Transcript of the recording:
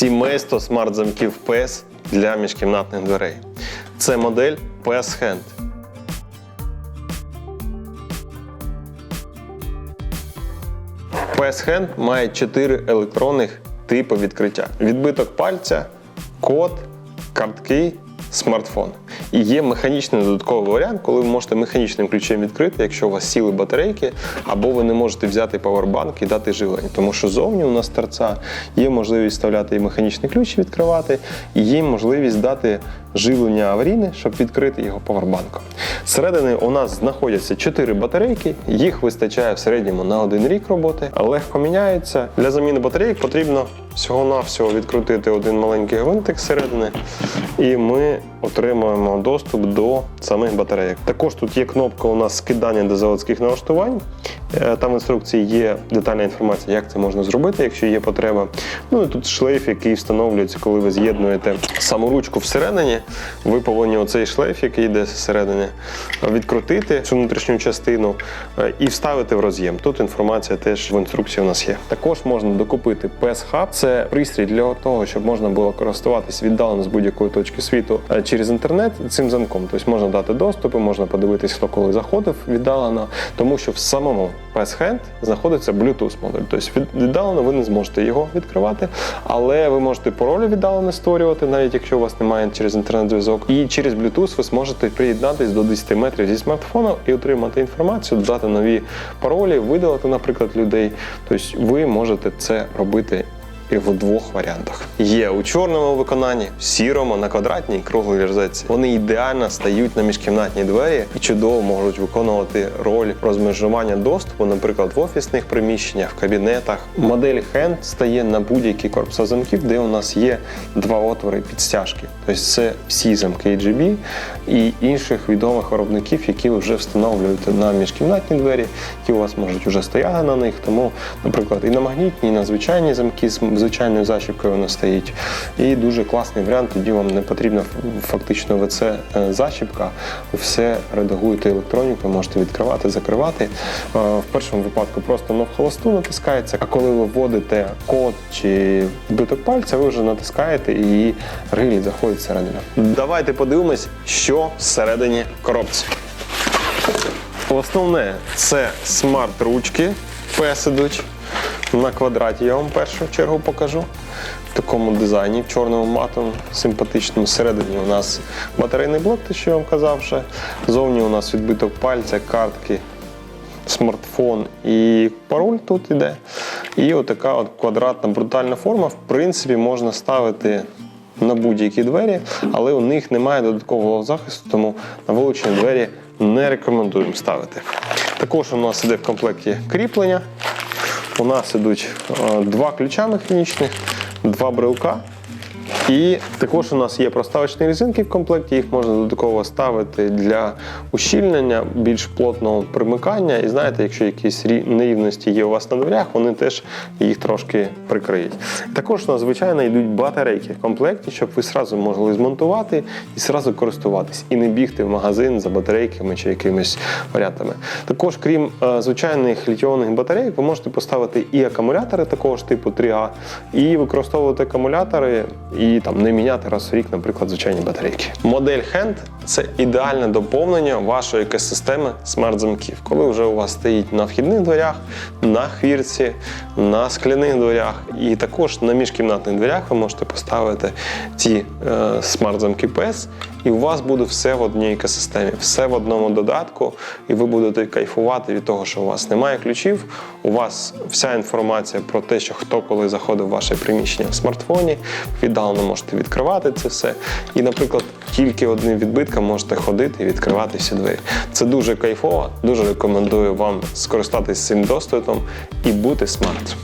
сімейство смарт-замків PES для міжкімнатних дверей. Це модель PES Hand. PES Hand має 4 електронних типи відкриття: відбиток пальця, код, картки, смартфон. І є механічний додатковий варіант, коли ви можете механічним ключем відкрити, якщо у вас сіли батарейки, або ви не можете взяти павербанк і дати живлення. Тому що зовні у нас торця є можливість вставляти і механічний ключ і відкривати, і є можливість дати живлення аварійне, щоб відкрити його павербанком. Зсередини у нас знаходяться 4 батарейки, їх вистачає в середньому на один рік роботи, легко міняється. Для заміни батарейок потрібно всього-навсього відкрутити один маленький гвинтик зсередини, і ми отримуємо доступ до самих батарейок. Також тут є кнопка у нас скидання до заводських налаштувань. Е, Там в інструкції є детальна інформація, як це можна зробити, якщо є потреба. Ну і тут шлейф, який встановлюється, коли ви з'єднуєте саму ручку всередині. Ви повинні оцей шлейф, який йде зсередини, відкрутити цю внутрішню частину е, і вставити в роз'єм. Тут інформація теж в інструкції у нас є. Також можна докупити PS Hub. Це пристрій для того, щоб можна було користуватись віддалено з будь-якої точки світу е, через інтернет цим замком. Тобто можна дати доступи, можна подивитись, хто коли заходив віддалено, тому що в самому PS Hand знаходиться Bluetooth модуль. Тобто від- віддалено ви не зможете його відкривати, але ви можете паролі віддалено створювати, навіть якщо у вас немає через інтернет-зв'язок. І через Bluetooth ви зможете приєднатись до 10 метрів зі смартфону і отримати інформацію, додати нові паролі, видалити, наприклад, людей. Тобто ви можете це робити в двох варіантах. Є у чорному виконанні, в сірому, на квадратній і круглій розетці. Вони ідеально стають на міжкімнатні двері і чудово можуть виконувати роль розмежування доступу, наприклад, в офісних приміщеннях, в кабінетах. Модель Hand стає на будь-які корпуса замків, де у нас є два отвори під стяжки. Тобто це всі замки AGB і інших відомих виробників, які вже встановлюєте на міжкімнатні двері, які у вас можуть вже стояти на них. Тому, наприклад, і на магнітні, і на звичайні замки звичайною защіпкою воно стоїть. І дуже класний варіант. Тоді вам не потрібна фактично ВЦ защіпка. Ви все редагуєте електронікою, можете відкривати, закривати. Е, В першому випадку просто на холосту натискається, а коли ви вводите код чи биток пальця, ви вже натискаєте і релі заходить всередину. Давайте подивимось, що всередині коробці. Основне це смарт-ручки, ідуть. На квадраті я вам першу чергу покажу. В такому дизайні, в чорному матовому, симпатичному. Всередині у нас батарейний блок, те, що я вам казав вже. Зовні у нас відбиток пальця, картки, смартфон і пароль тут іде. І отака от квадратна брутальна форма. В принципі, можна ставити на будь-які двері, але у них немає додаткового захисту, тому на вилучені двері не рекомендуємо ставити. Також у нас іде в комплекті кріплення. У нас ідуть е, два ключа механічних, два брелка. І також у нас є проставочні резинки в комплекті, їх можна додатково ставити для ущільнення, більш плотного примикання. І знаєте, якщо якісь рі- нерівності є у вас на дверях, вони теж їх трошки прикриють. Також у нас, звичайно, йдуть батарейки в комплекті, щоб ви сразу могли змонтувати і сразу користуватись, і не бігти в магазин за батарейками чи якимись варіантами. Також, крім е, звичайних літіонних батарейок, ви можете поставити і акумулятори такого ж типу 3А, і використовувати акумулятори і там не міняти раз в рік, наприклад, звичайні батарейки. Модель Hand – це ідеальне доповнення вашої екосистеми смарт-замків. Коли вже у вас стоїть на вхідних дверях, на хвірці, на скляних дверях і також на міжкімнатних дверях ви можете поставити ці е, смарт-замки PS, і у вас буде все в одній екосистемі, все в одному додатку, і ви будете кайфувати від того, що у вас немає ключів. У вас вся інформація про те, що хто коли заходив в ваше приміщення в смартфоні, віддалено можете відкривати це все. І, наприклад, тільки одним відбитком можете ходити і відкривати всі двері. Це дуже кайфово. Дуже рекомендую вам скористатися цим досвідом і бути смарт.